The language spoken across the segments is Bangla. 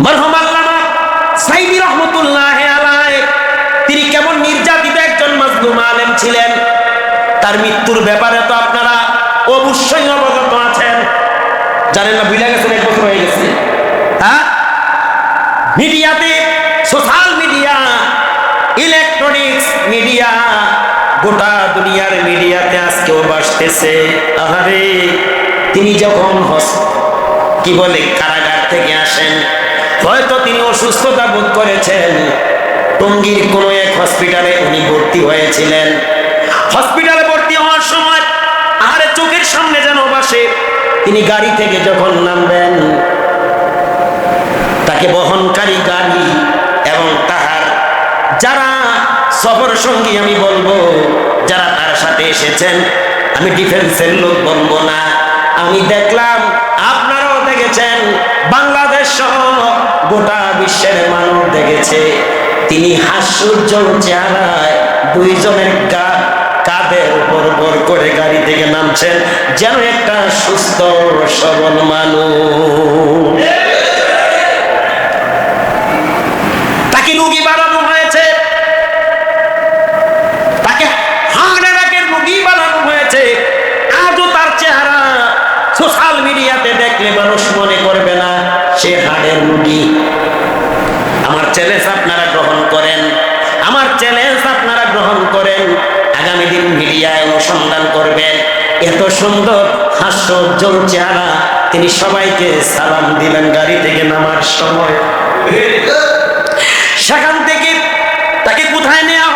মরহম আল্লামা সাইদি রহমতুল্লাহ আলাইহ। তিনি কেমন নির্যাতিত একজন মাজলুম আলেম ছিলেন? তার মৃত্যুর ব্যাপারে তো আপনারা অবশ্যই অবগত আছেন। জানেন না, ভুলে গেছেন, এক বছর হয়ে গেছে। হ্যাঁ? মিডিয়াতে, সোশ্যাল মিডিয়া, ইলেকট্রনিক্স মিডিয়া, গোটা দুনিয়ার মিডিয়াতে আজকেও বাসতেছে। আহারে, তিনি যখন হস- কি বলে, কারাগার থেকে আসেন হয়তো তিনি অসুস্থতা বোধ করেছেন। টঙ্গীর কোনো এক হসপিটালে উনি ভর্তি হয়েছিলেন। হসপিটালে ভর্তি হওয়ার সময় আহারে চোখের সামনে যেন বাসে, তিনি গাড়ি থেকে যখন নামবেন, তাকে বহনকারী গাড়ি এবং তাহার যারা সফর সঙ্গী আমি বলব, যারা তার সাথে এসেছেন, আমি ডিফেন্সের লোক বলব না। আমি দেখলাম দেখেছেন, বাংলাদেশ গোটা বিশ্বের মানুষ দেখেছে। তিনি হাস্যোজ্জ্বল চেহারায় দুইজনের গা কাঁধের উপর বর করে গাড়ি থেকে নামছেন, যেন একটা সুস্থ সবল মানুষ তাকে রুগী বানানো হয়েছে তাকে হার্ট অ্যাটাকের রুগী বানানো হয়েছে আজও তার চেহারা সোশ্যাল মিডিয়াতে দেখলে মানুষ মনে করবে না, সে হাড়ের রুগী। আমার চ্যালেঞ্জ আপনারা গ্রহণ করেন। আমার চ্যালেঞ্জ আপনারা গ্রহণ করেন। আগামী দিন মিডিয়ায় অনুসন্ধান করবেন। এত সুন্দর, হাস্যোজ্জ্বল চেহারা। তিনি সবাইকে সালাম দিলেন গাড়ি থেকে নামার সময়। সেখান থেকে তাকে কোথায় নেওয়া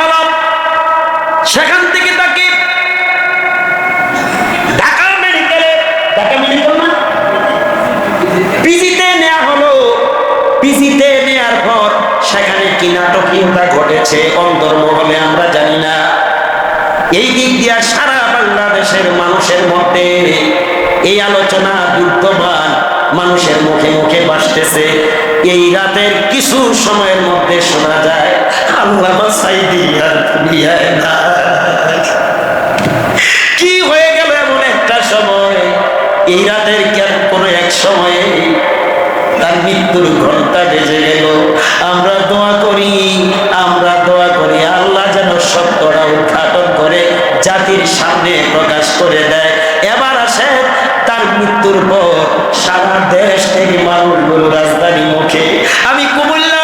কি নাটকীয়তা ঘটেছে অন্তর্মহলে আমরা জানি না। এই দিক দিয়া সারা বাংলাদেশের মানুষের মধ্যে এই আলোচনা বিদ্যমান, মানুষের মুখে মুখে বাসতেছে। এই রাতের কিছু সময়ের মধ্যে শোনা যায়, আল্লাহ নাই। কি হয়ে গেল এমন একটা সময়? এই রাতের কেন কোনো এক সময়ে মৃত্যুর ঘণ্টা বেজে গেল। আমরা দোয়া করি, আমরা দোয়া করি। আল্লাহ যেন সত্যটা উদ্ঘাটন করে জাতির সামনে প্রকাশ করে দেয়। এবার আসে তার মৃত্যুর পর সারা দেশ থেকে মানুষগুলো রাজধানী মুখে। আমি কুমিল্লা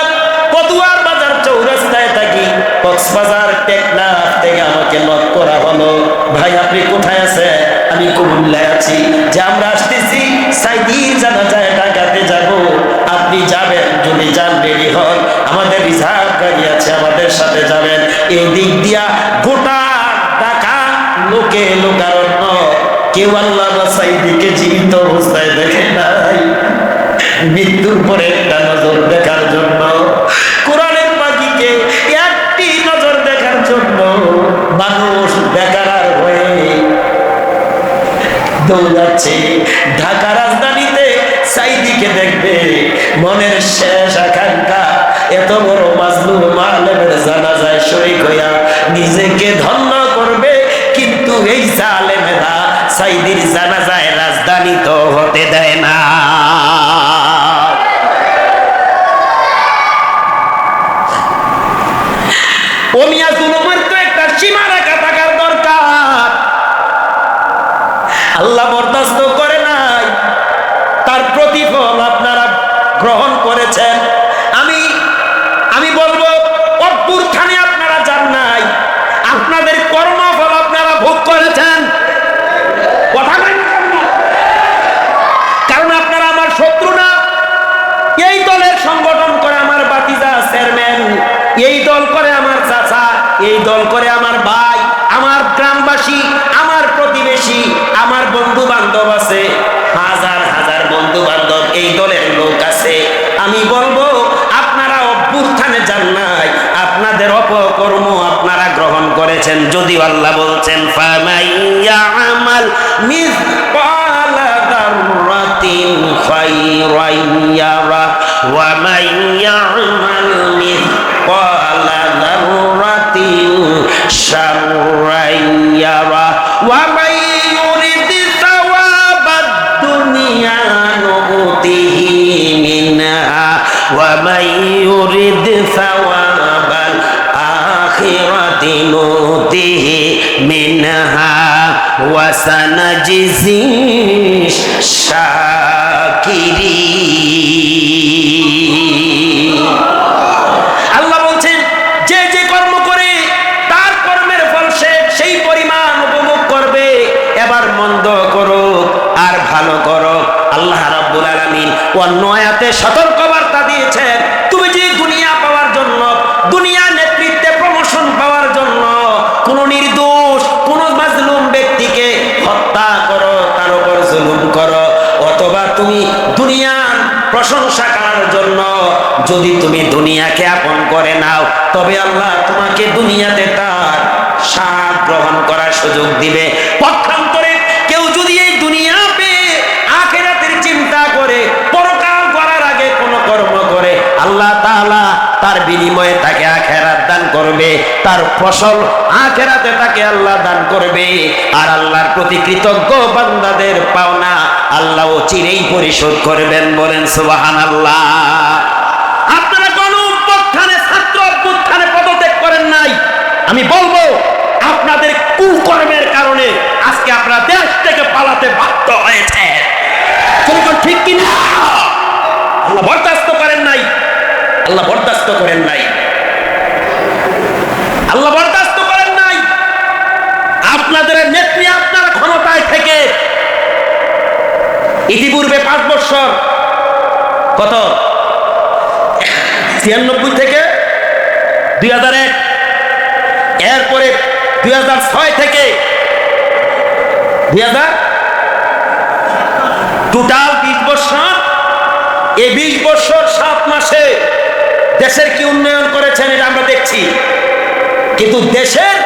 পদুয়ার বাজার চৌরাস্তায় থাকি। কক্সবাজার টেকনাফ থেকে আমাকে নক করা হলো। ভাই, আপনি কোথায় আছে আমি কুমিল্লায় আছি। যে আমরা আসতেছি সাইদি জানা যায় আপনি যাবেন, যদি যান রেডি হন, আমাদের রিজার্ভ গাড়ি আছে, আমাদের সাথে যাবেন। এই দিক দিয়া গোটা ঢাকা লোকে লোকারণ্য। কেউ আল্লাহ সাইদিকে জীবিত অবস্থায় দেখে নাই। মৃত্যুর পরে একটা নজর দেখার জন্য। কোরআনের পাখিকে একটি নজর দেখার জন্য মানুষ বেকার হয়ে দৌড়াচ্ছে। ঢাকা সাইদিকে দেখবে। মনের শেষ আকাঙ্ক্ষা, এত বড় মাজলুম মালেমের জানাজায় শরীক হইয়া নিজেকে ধন্য করবে। কিন্তু এই জালেমেরা সাইদির জানাজায় রাজধানী তো হতে দেয় না। ও জুলুমের তো থাকার দরকার। আল্লাহ বরদাস্ত করে নাই তার প্রতিফল আপনারা গ্রহণ করেছেন আমি আমি বলব অভ্যুত্থানে আপনারা যান নাই আপনাদের কর্মফল আপনারা ভোগ করেছেন কথা বলেন না কেন? কারণ আপনারা আমার শত্রু না এই দলের সংগঠন করে আমার বাতিজা চেয়ারম্যান এই দল করে আমার চাচা, এই দল করে আমার ভাই, আমার গ্রামবাসী, আমার প্রতিবেশী, আমার বন্ধু বান্ধব আছে, হাজার হাজার বন্ধু বান্ধব এই দলের লোক আছে। আমি বলব, আপনারা অভ্যুত্থানে যান নাই, আপনাদের অপকর্ম আপনারা গ্রহণ করেছেন, যদিও আল্লাহ বলছেন ফামাইয়া আমাল মান ইয়ামাল মিসকালা দাররাতিন شر يرى ومن يرد ثواب الدنيا نؤته منها. ومن يرد ثواب الآخرة نؤته منها. وسنجزي الشاكرين. অন্য আয়াতে সতর্ক বার্তা দিয়েছেন তুমি যে দুনিয়া পাওয়ার জন্য, দুনিয়া নেতৃত্বে প্রমোশন পাওয়ার জন্য, কোন নির্দোষ, কোন মাজলুম ব্যক্তিকে হত্যা করো, তার উপর জুলুম করো, অথবা তুমি দুনিয়ার প্রশংসা করার জন্য যদি তুমি দুনিয়াকে আপন করে নাও, তবে আল্লাহ তোমাকে দুনিয়াতে তার স্বাদ গ্রহণ করার সুযোগ দিবে। পক্ষান্তরে কেউ যদি এই দুনিয়া পেয়ে আখেরাতের চিন্তা করে পরকাল করার আগে কোন কর্ম করে আল্লাহ তাআলা তার বিনিময়ে তাকে আখেরাত দান করবে, তার ফসল আখেরাতে তাকে আল্লাহ দান করবে। আর আল্লাহর প্রতি কৃতজ্ঞ বান্দাদের পাওনা আল্লাহ চিরেই পরিশোধ করবেন বলেন সুবহানাল্লাহ। আপনারা কোন অভ্যুত্থানে ছাত্র অভ্যুত্থানে পদত্যাগ করেন নাই? আমি বলব, আপনাদের কুকর্মের কারণে আজকে আপনারা দেশ থেকে পালাতে বাধ্য হয়েছে ঠিক কিনা? আল্লাহ বরদাস্ত করেন নাই। আল্লাহ বরদাস্ত করেন নাই। আল্লাহ বরদাস্ত করেন নাই। আপনাদের নেত্রী আপনারা ক্ষমতায় থেকে ইতিপূর্বে পাঁচ বছর। কত? ছিয়ানব্বই থেকে দুই হাজার এক। এরপরে দুই হাজার ছয় থেকে দুই হাজার টোটাল বিশ বছর। এই বিশ মাসে দেশের কি উন্নয়ন করেছেন এটা আমরা দেখছি। কিন্তু দেশের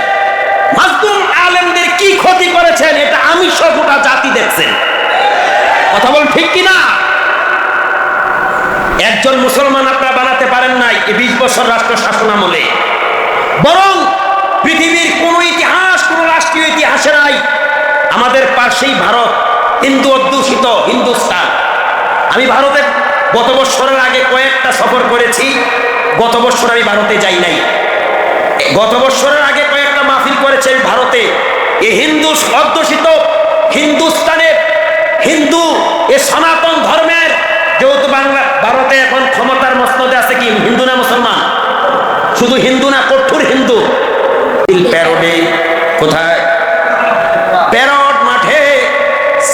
মাজদুম আলেমদের কি ক্ষতি করেছেন এটা আমি সব গোটা জাতি দেখছেন। কথা বল ঠিক কিনা? একজন মুসলমান আপনারা বানাতে পারেন নাই বিশ বছর রাষ্ট্র শাসন আমলে। বরং পৃথিবীর কোন ইতিহাস, কোন রাষ্ট্রীয় ইতিহাসে নাই। আমাদের পাশেই ভারত, হিন্দু অধ্যুষিত হিন্দুস্তান। আমি ভারতে গত বছরের আগে কয়েকটা সফর করেছি, গত বছর আমি ভারতে যাই নাই। গত বছরের আগে কয়েকটা মাহফিল করেছে আমি ভারতে। এ হিন্দু অধ্যুষিত হিন্দুস্তানে, হিন্দু এ সনাতন ধর্মের যেহেতু বাংলা, ভারতে এখন ক্ষমতার মস্তদে আছে কি? হিন্দু না মুসলমান? শুধু হিন্দু না, কঠোর হিন্দু। প্যারোডে কোথায়? প্যারোড মাঠে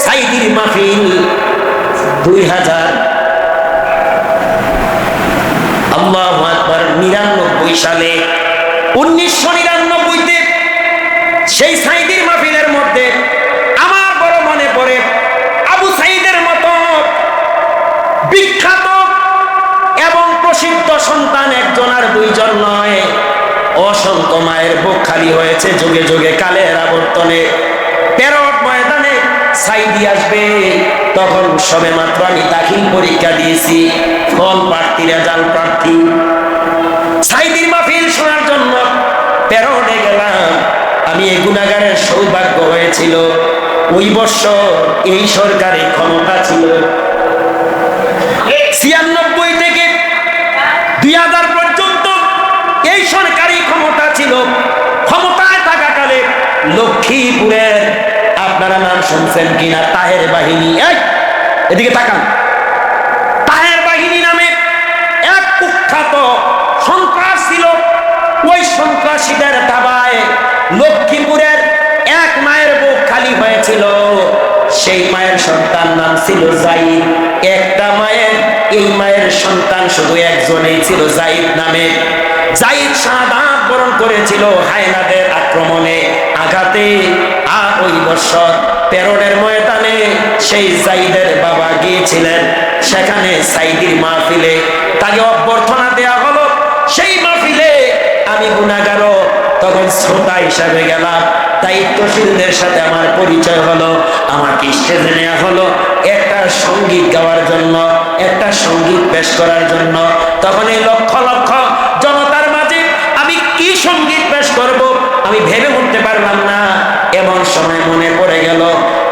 সাইদির মাহফিল দুই হাজার আল্লাহ আকবার নিরানব্বই উনিশশো নিরানব্বইতে সেই সাইদির মাহফিলের মধ্যে আমার বড় মনে পড়ে আবু সাইদের মতো বিখ্যাত এবং প্রসিদ্ধ সন্তান একজন আর দুইজন নয়। অসংখ্য মায়ের বুক খালি হয়েছে যুগে যুগে কালের আবর্তনে। প্যারট ময়দানে সাইদি আসবে, তখন সবে মাত্র আমি দাখিল পরীক্ষা দিয়েছি। ফল প্রার্থী রেজাল প্রার্থী। আমি এই গুণাগারের সৌভাগ্য হয়েছিল। ওই বছর এই সরকারের ক্ষমতা ছিল। ছিয়ানব্বই থেকে দুই হাজার পর্যন্ত এই সরকারি ক্ষমতা ছিল। ক্ষমতায় থাকাকালে লক্ষ্মীপুরের, আপনারা নাম শুনছেন কিনা? তাহের বাহিনী। এই, এদিকে তাকান। তাহের বাহিনী নামে এক কুখ্যাত সন্ত্রাস ছিল। ওই সন্ত্রাসীদের দাবায় লক্ষ্মীপুরের এক মায়ের বুক খালি হয়েছিল। সেই মায়ের সন্তান নাম ছিল জাইদ। একটা মায়ের এই মায়ের সন্তান শুধু একজনেই ছিল জাইদ নামে। জাইদ শাহাদাত বরণ করেছিল হায়নাদের আক্রমণে। আঘাতে, আর ওই বছর প্যারোডের ময়দানে সেই জাইদের বাবা গিয়েছিলেন। সেখানে সাইদির মাহফিলে তাকে অভ্যর্থনা দেয়া শ্রোতা হিসাবে গেলাম। দায়িত্বশীলদের সাথে আমার পরিচয় হলো আমাকে স্টেজে নেওয়া হলো। একটা সংগীত গাওয়ার জন্য, একটা সংগীত পেশ করার জন্য। তখন এই লক্ষ লক্ষ জনতার মাঝে আমি কি সংগীত পেশ করব, আমি ভেবে উঠতে পারলাম না। এমন সময় মনে পড়ে গেল,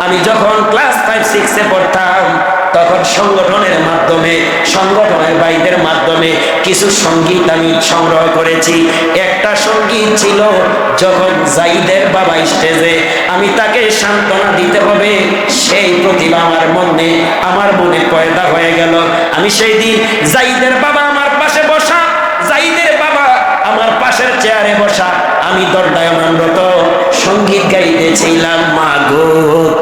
আমি যখন ক্লাস ফাইভ সিক্সে পড়তাম তখন সংগঠনের মাধ্যমে, সংগঠনের বাইদের মাধ্যমে কিছু সংগীত আমি সংগ্রহ করেছি। একটা সংগীত ছিল যখন জাইদের বাবা স্টেজে আমি তাকে সান্ত্বনা দিতে হবে, সেই প্রতিভা আমার মনে আমার মনে পয়দা হয়ে গেল। আমি সেই দিন জাইদের বাবা আমার পাশে বসা, জাইদের বাবা আমার পাশের চেয়ারে বসা, আমি দণ্ডায়মানরত সংগীত গাইতেছিলাম মাগো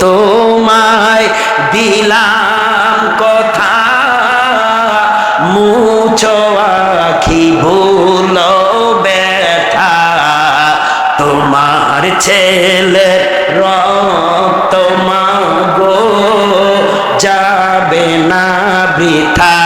তোমায় দিলাম কথা মুছো আখি ভুল ব্যথা। তোমার ছেলে রক্ত মাগো যাবে না বৃথা।